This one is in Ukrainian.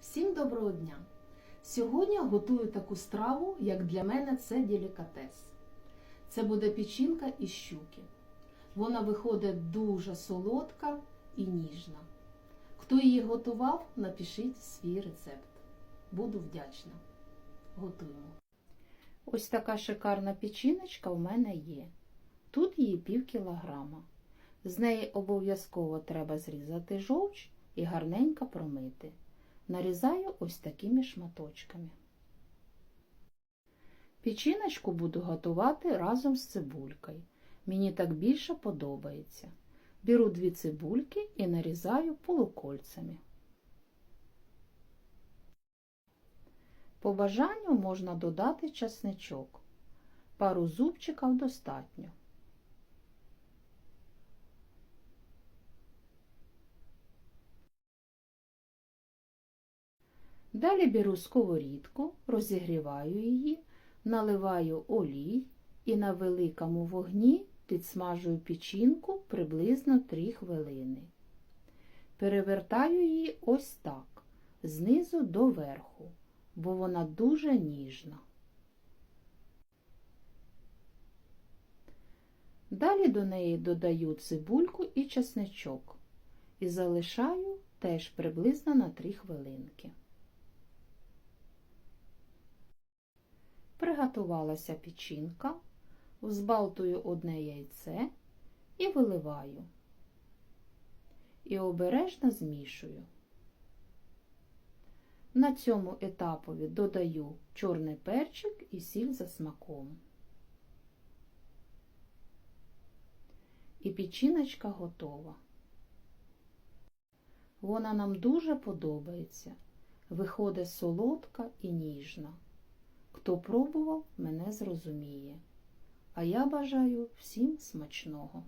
Всім доброго дня! Сьогодні готую таку страву, як для мене це делікатес. Це буде печінка із щуки. Вона виходить дуже солодка і ніжна. Хто її готував, напишіть свій рецепт. Буду вдячна. Готуємо. Ось така шикарна печіночка у мене є. Тут її пів кілограма. З неї обов'язково треба зрізати жовч і гарненько промити. Нарізаю ось такими шматочками. Печіночку буду готувати разом з цибулькою. Мені так більше подобається. Беру дві цибульки і нарізаю полукольцями. По бажанню можна додати часничок. Пару зубчиків достатньо. Далі беру сковорідку, розігріваю її, наливаю олій і на великому вогні підсмажую печінку приблизно 3 хвилини. Перевертаю її ось так, знизу до верху, бо вона дуже ніжна. Далі до неї додаю цибульку і чесничок і залишаю теж приблизно на 3 хвилинки. Приготувалася печінка, взбалтую одне яйце і виливаю. І обережно змішую. На цьому етапові додаю чорний перчик і сіль за смаком. І печіночка готова. Вона нам дуже подобається. Виходить солодка і ніжна. Хто пробував, мене зрозуміє. А я бажаю всім смачного.